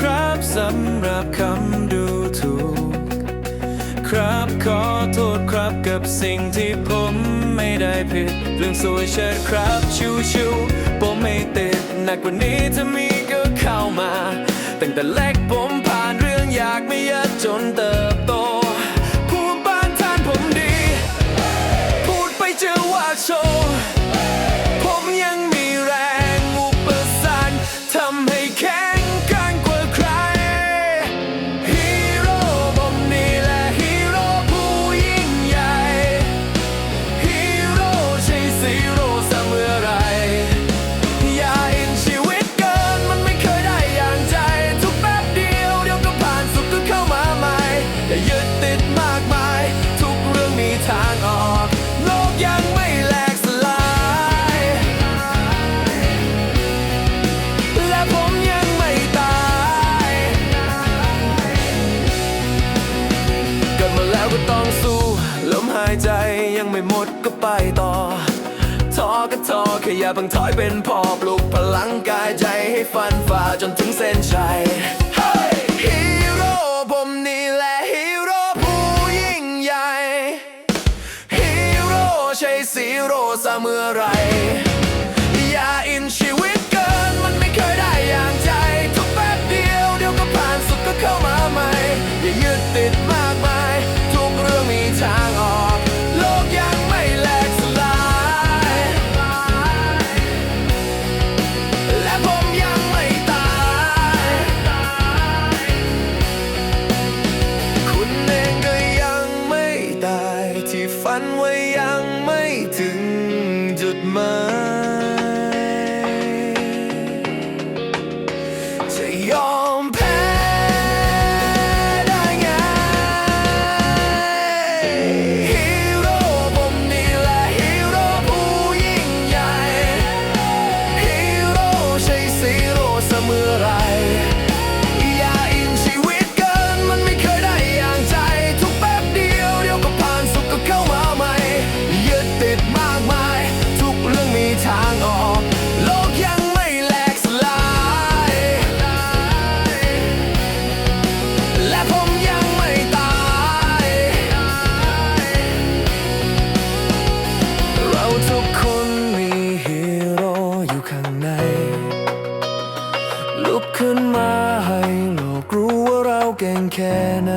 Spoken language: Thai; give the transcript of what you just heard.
ครับสำหรับคำดูถูก ครับขอโทษครับกับสิ่งที่ผมไม่ได้ผิด เรื่องสวยเชิดครับชิวชิวผมไม่ติดหนักกว่านี้ถ้ามีก็เข้ามา ตั้งแต่เล็กผมผ่านเรื่องอยากไม่ยัดจนเติบโตผู้บ้านทานผมดี พูดไปเจอว่าโชว์ายใจยังไม่หมดก็ไปต่อทอก็ทอแค่ย่าเพิ่งถอยเป็นพอปลุกพลังกายใจให้ฟันฝ่าจนถึงเส้นชัยฮีโร่ผมนี่แหละฮีโร่ผู้ยิ่งใหญ่ฮีโร่ใช่ซีโร่เสมอไร you're เก่งแค่ไหน